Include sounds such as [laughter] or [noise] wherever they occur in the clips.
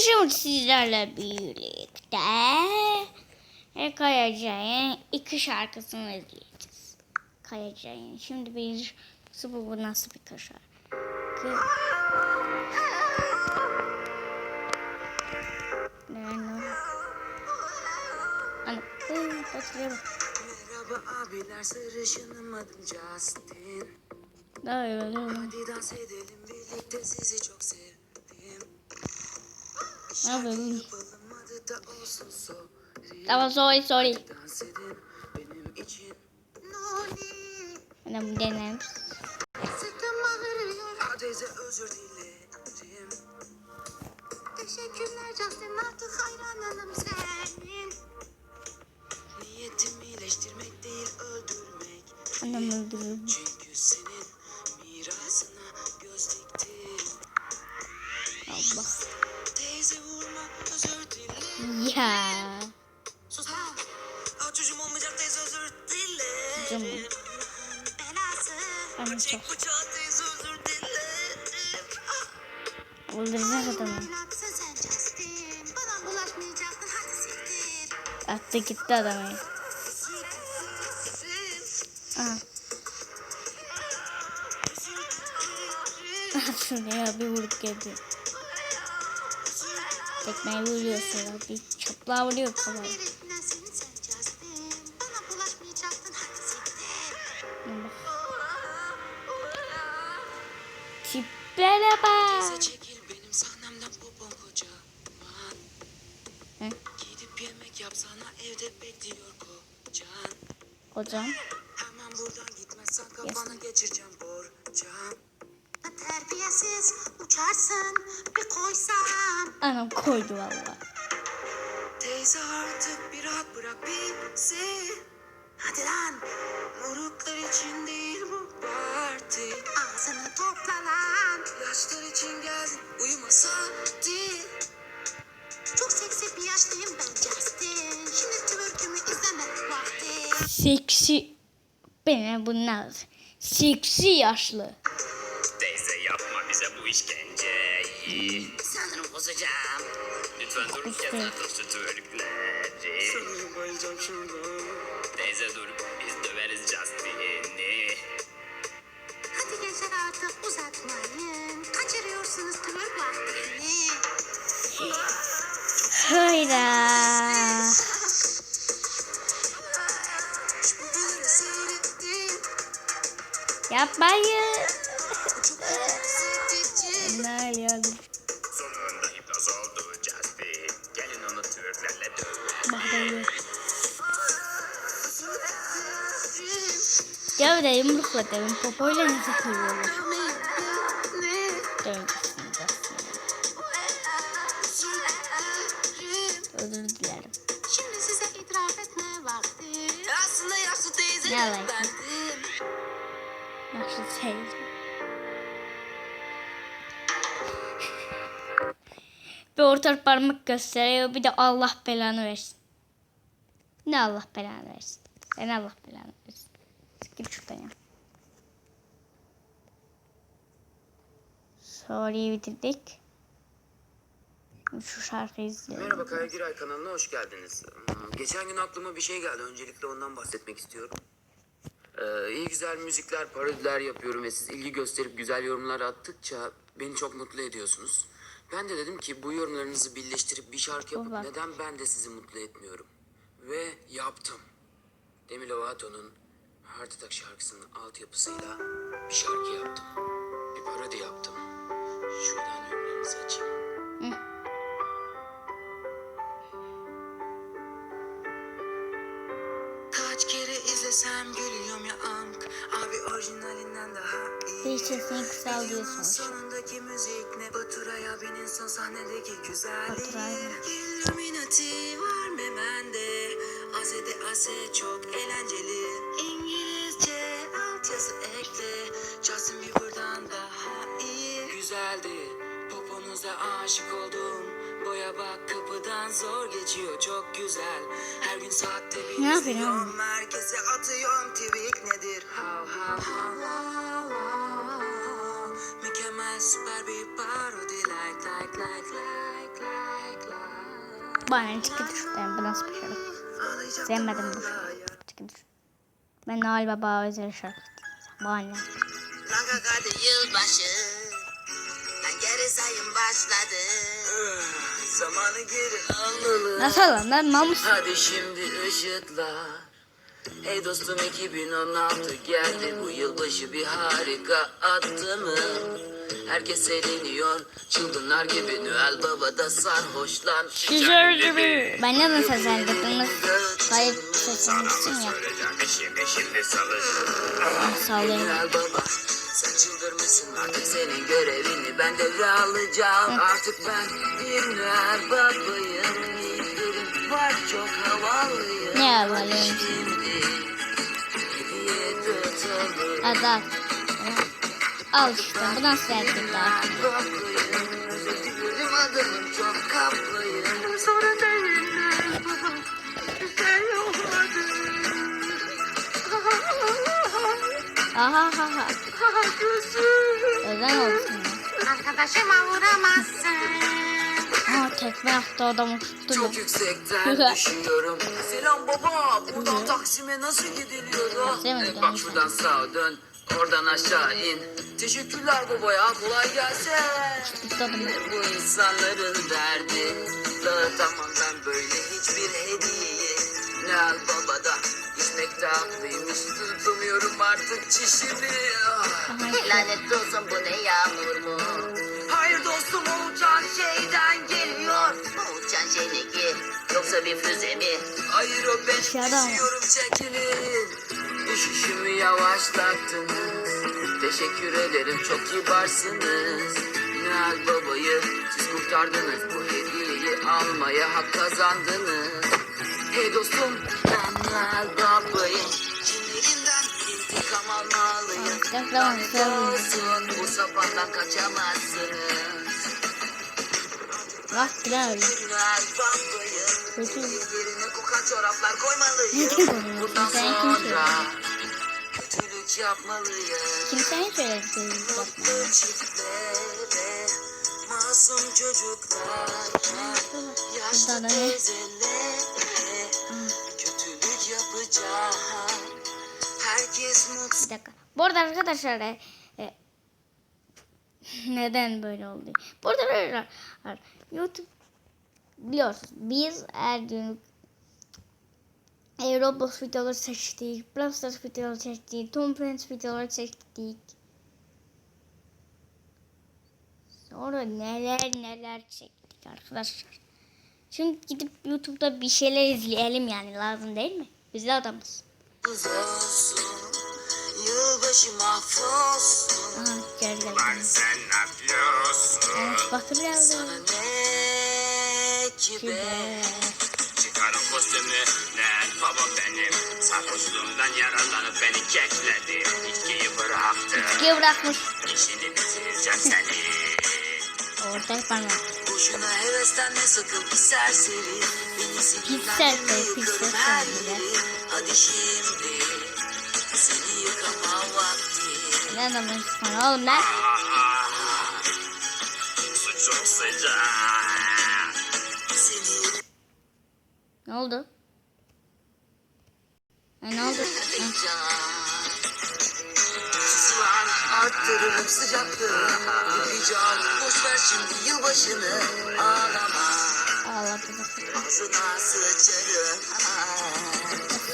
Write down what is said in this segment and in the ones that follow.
Bugün sizlerle birlikte Kayacay'ın iki şarkısını izleyeceğiz. Kayacay'ın. Şimdi bir bu bu nasıl bir şarkı? Iı. Merhaba abiler sarışınım adım Justin. Hadi dans edelim birlikte sizi çok sevdim Sorry Tamam sorry sorry. Anam denem. Teyze özür dilerim Teşekkürler Justin artık hayranınım senin. Niyetim iyileştirmek değil öldürmek Anam öldürür. Çünkü senin Ya. Çocuğum olmayacak teyze özür dilerim Canım. Çek bıçağı teyze özür dilerim Ah, Öldürecek adamı. Attı gitti adamı. Aha [laughs] şuraya bir vurup geldi. Tekmeyi vuruyor sonra bir çapla vuruyor siktir. Tiplere bak. Gidip yemek yapsana evde bekliyor kocan. Hocam. Hemen buradan gitmezsen kafana geçireceğim borcam Terbiyesiz uçarsın bir koysam. Anam koydu valla. Teyze artık bir rahat bırak bizi Hadi lan Moruklar için değil bu parti ağzını topla lan. Yaşlar için geldin uyumasa değil Çok seksi bir yaşlıyım ben Justin. Şimdi twerkümü izleme vakti. Seksi. Bana bunlar. Seksi yaşlı. İşkenceyi. Sanırım bozacağım Lütfen dur İşte. yeter şu twerkleri. Sanırım bayılacağım şuradan Teyze dur biz döveriz Justin'i. Hadi gençler artık uzatmayın. Kaçırıyorsunuz twerk vaktini. Hayda. Yapmayın. Gel de yumrukla devin popoyla nasıl koyuyorlar? Dövmüşsünüz aslında. Özür dilerim. Şimdi size itiraf etme vakti. Aslında yaşlı teyze Ne bendim Nasıl sevdim. Bir orta parmak gösteriyor bir de Allah belanı versin. Ne Allah belanı versin. Sen Allah belanı versin. Git şuradan ya. Soruyu bitirdik. Şu şarkıyı izleyelim. Merhaba Kaya Giray kanalına hoş geldiniz. Hmm, Geçen gün aklıma bir şey geldi. Öncelikle ondan bahsetmek istiyorum. Ee, iyi güzel müzikler, parodiler yapıyorum ve siz ilgi gösterip güzel yorumlar attıkça beni çok mutlu ediyorsunuz. Ben de dedim ki bu yorumlarınızı birleştirip bir şarkı yapıp Baba. neden ben de sizi mutlu etmiyorum? Ve yaptım. Demi Lovato'nun Heart Attack şarkısının altyapısıyla bir şarkı yaptım. Bir parodi yaptım. Şuradan yorumlarınızı açayım. Kaç kere izlesem gülüyorum ya amk Abi orijinalinden daha iyi Bir sesini kısaltıyorsun. Videonun sonundaki müzik ne Baturay abinin son sahnedeki güzelliği Baturay mı? Illuminati var mı bende Azede ase çok eğlenceli Bieber'dan daha iyi Güzeldi poponuza aşık oldum Boya bak kapıdan zor geçiyor çok güzel Her gün saatte bir Ne izliyorum? Merkeze atıyorum tweak nedir Hav hav hav hav hav. Mükemmel süper bir parodi like like like like like Bana çıkı düştüm. Bu nasıl bir şarkı? Sevmedim bu şarkıyı. Çıkı düş. Ben Noel Baba özel şarkı. Bana ne? Kanka hadi yılbaşı. Ben geri sayım başladı. Zamanı geri alalım. Nasıl lan lan namus? Hadi şimdi ışıklar. Hey dostum 2016 geldi bu yılbaşı bir harika attı mı? Herkes eğleniyor çılgınlar gibi Noel Baba da sarhoşlanmış. Şişer gibi. Ben neden seslendirdiniz? Kayıp seslendirsin ya. Söyleyeceğim şimdi şimdi salı. Sağlayayım. Noel Baba çıldırmışsın artık senin görevini ben devre alacağım. Artık ben bir Noel Baba'yım. İyilerim var çok havalıyım. Ne havalıyım? Şimdi hediye tutalım. Hadi al. İşte. Bu nasıl erkek daha? Adamım çok kaplayım. Sonra Ha ha. Özen olsun. Arkadaşıma vuramazsın. Aa tekme attı adam uçtu. Çok yüksekten [laughs] düşüyorum. Selam baba, buradan Taksim'e nasıl gidiliyor? Taksim'e Evet, dön. bak şuradan sağa dön, oradan aşağı in. Teşekkürler baba ya, kolay gelsin. Bu insanların derdi Dağıtamam ben böyle hiçbir hediyeyi Noel Baba da içmekte haklıymış Tutamıyorum artık çişimi Ah. Lanet olsun bu ne yağmur mu? Hayır dostum o uçan şeyden geliyor O uçan şey ne ki? Yoksa bir füze mi? Hayır o ben düşüyorum çekilin Düşüşümü yavaşlattınız Teşekkür ederim çok kibarsınız Noel babayı siz kurtardınız Bu hediyeyi almaya hak kazandınız Hey dostum ben Noel babayım Kimlerinden intikam almalıyım. Lanet olsun bu sapandan kaçamazsınız. Bak babayım Kötü. Yerine kokan çoraplar koymalıyım? Bundan sonra kötülük yapmalıyım. Kimsenin söyledi seni yapma. Mutlu çiftlere, masum çocuklara, yaşlı Burada Bir dakika. Bu arada arkadaşlar e, e, [laughs] neden böyle oldu? Burada arkadaşlar YouTube biliyorsunuz biz her gün e, Roblox videoları seçtik, Brawl Stars videoları seçtik, Tom Friends videoları seçtik. Sonra neler neler çektik arkadaşlar. Şimdi gidip YouTube'da bir şeyler izleyelim yani lazım değil mi? Biz de adamız. yılbaşı mahvolsun. Aha geldi. Lan sen ne yapıyorsun? Evet Batır geldi. Sana ne ki be? Çıkarın kostümü. Lan baba benim. Sarhoşluğumdan yaralanıp beni kekledi. İçkiyi bıraktı. Türkiye bırakmış. İşini bitireceğim seni. Ortak parmak. Boşuna heveslenme sakın pis serseri. Beni pis yıkarım her yeri. Hadi şimdi seni yıkama vakti. Ne demek sana oğlum lan? Su çok sıcak. Seni Ne oldu? Ne oldu? Ha, yıkayacağım. Susulan arttırırım sıcaklığı. Yıkayacağım. Boş ver şimdi yılbaşını. Ağlama. ağladı da. Ağzına sıçarım.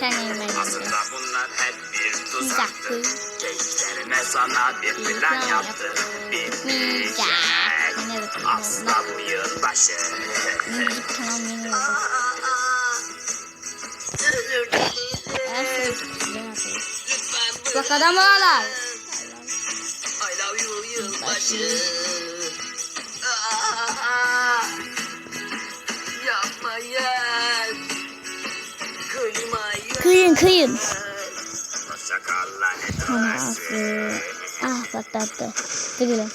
Sen yemeğini Aslında bunlar hep bir tuzaktı. Gençlerime sana bir plan yaptı. Bitmeyecek. Asla bu yılbaşı. Müzik tamam yeni Bak adam ağlar. Yılbaşı. Aa, Yapmayın. Kıymayın. Kıyın kıyın. Ah patlattı. Tıkırın.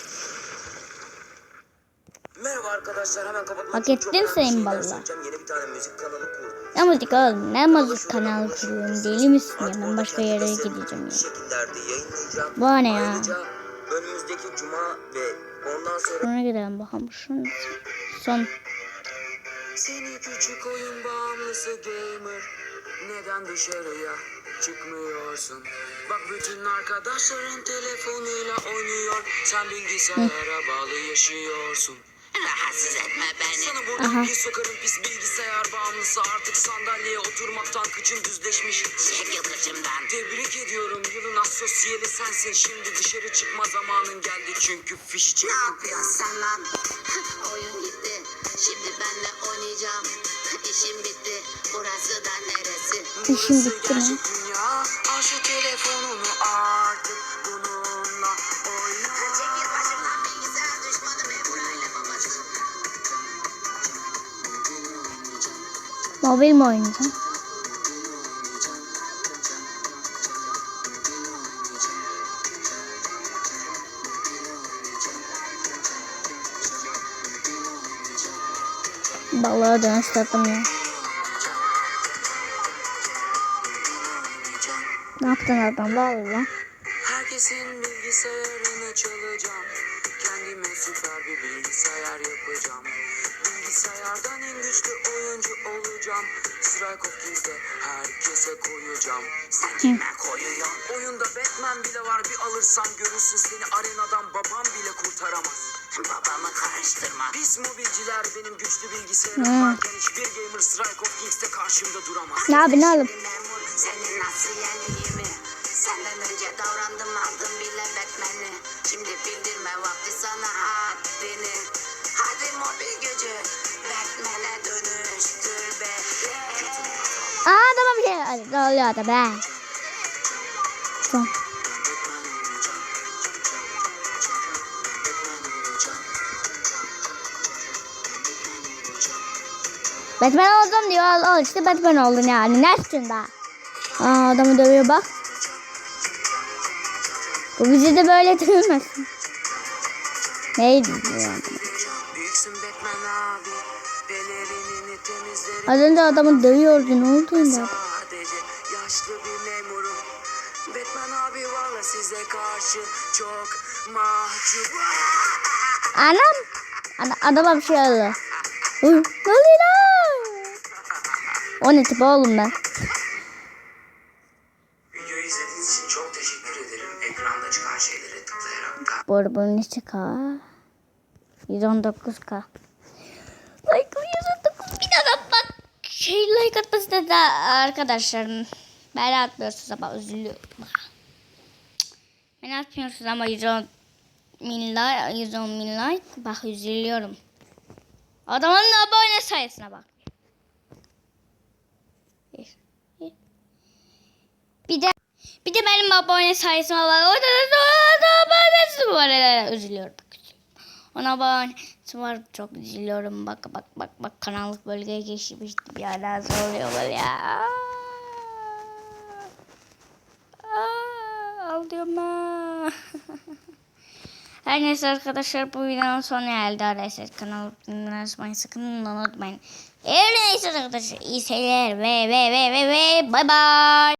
Merhaba arkadaşlar hemen kapatmak Hak ettin kanalı kurdum. Ne müzik oğlum? Ne müzik kanalı kuruyorum? Deli misin ya? Ben başka yere gideceğim ya. Bu ne ya? Önümüzdeki cuma ve ondan sonra Sonra gidelim bakalım. Şunu son. Seni küçük oyun bağımlısı gamer Neden dışarıya çıkmıyorsun? Bak bütün arkadaşların telefonuyla oynuyor Sen bilgisayara bağlı yaşıyorsun Rahatsız etme beni Sana buradan bir sokarım pis bilgisayar bağımlısı Artık sandalyeye oturmaktan kıçın düzleşmiş Çek yıldırcımdan Tebrik ediyorum yılın asosyali sensin Şimdi dışarı çıkma zamanın geldi çünkü fişi çek Ne yapıyorsun sen lan? [laughs] Oyun gitti. Şimdi benle oynayacağım. [laughs] İşim bitti. Burası da neresi? İşim bitti mi? dünya Al şu telefonunu Mobil mi oynayacaksın? Balığa dönüştürdüm ya. Ne yaptın adam balığı lan? Herkesin bilgisayarını çalacağım Kendime süper bir bilgisayar yapacağım Bilgisayardan en güçlü oyuncu olacağım. Strike of Kings'te herkese koyacağım. Sen kime koyuyorsun? Oyunda Batman bile var bir alırsan görürsün Seni. Arenadan babam bile kurtaramaz. Babamı karıştırma. Biz mobilciler benim güçlü bilgisayarım Hmm. varken Hiçbir gamer Strike of Kings'te karşımda duramaz. Ne yapayım oğlum? Bir memur seni nasıl yendiğimi Senden önce davrandım aldım bile Batman'i. Şimdi bildirme vakti sana haddini adama bir şey oluyor da be. Tamam. Batman oldum diyor. Al, al işte Batman oldun yani. Ne istiyorsun daha? Aa adamı dövüyor bak. Bu bizi de böyle dövmesin. Neydi bu Az önce adamı dövüyordu. Ne oldu yine? Sadece yaşlı bir memurum Batman abi valla size karşı çok mahcup Anam. Ana, adama bir şey oldu. Ne oluyor lan? O ne tip oğlum ben? Videoyu izlediğiniz için çok teşekkür ederim Ekranda çıkan şeylere tıklayarak Bu arada bunun içi K. 119K. Like 119 bin adam bak. Şey like atması da arkadaşlarım. Ben atmıyorsunuz ama üzülüyorum. Ben atmıyorsunuz ama 110 bin like, 110 bin like. Bak üzülüyorum. Adamın abone sayısına bak. Bir, de bir de benim abone sayısım var. Orada da da abonesi var. Üzülüyorum. Ona abonesi var. Çok üzülüyorum. Bak bak bak bak karanlık bölgeye geçmiştim. Ya lazım oluyor böyle ya. Aa, Ağlıyorum ben. [laughs] Her neyse arkadaşlar bu videonun sonu geldi. Arkadaşlar kanalı unutmayın sakın unutmayın. Her neyse arkadaşlar iyi seyirler ve ve ve ve ve bye bye.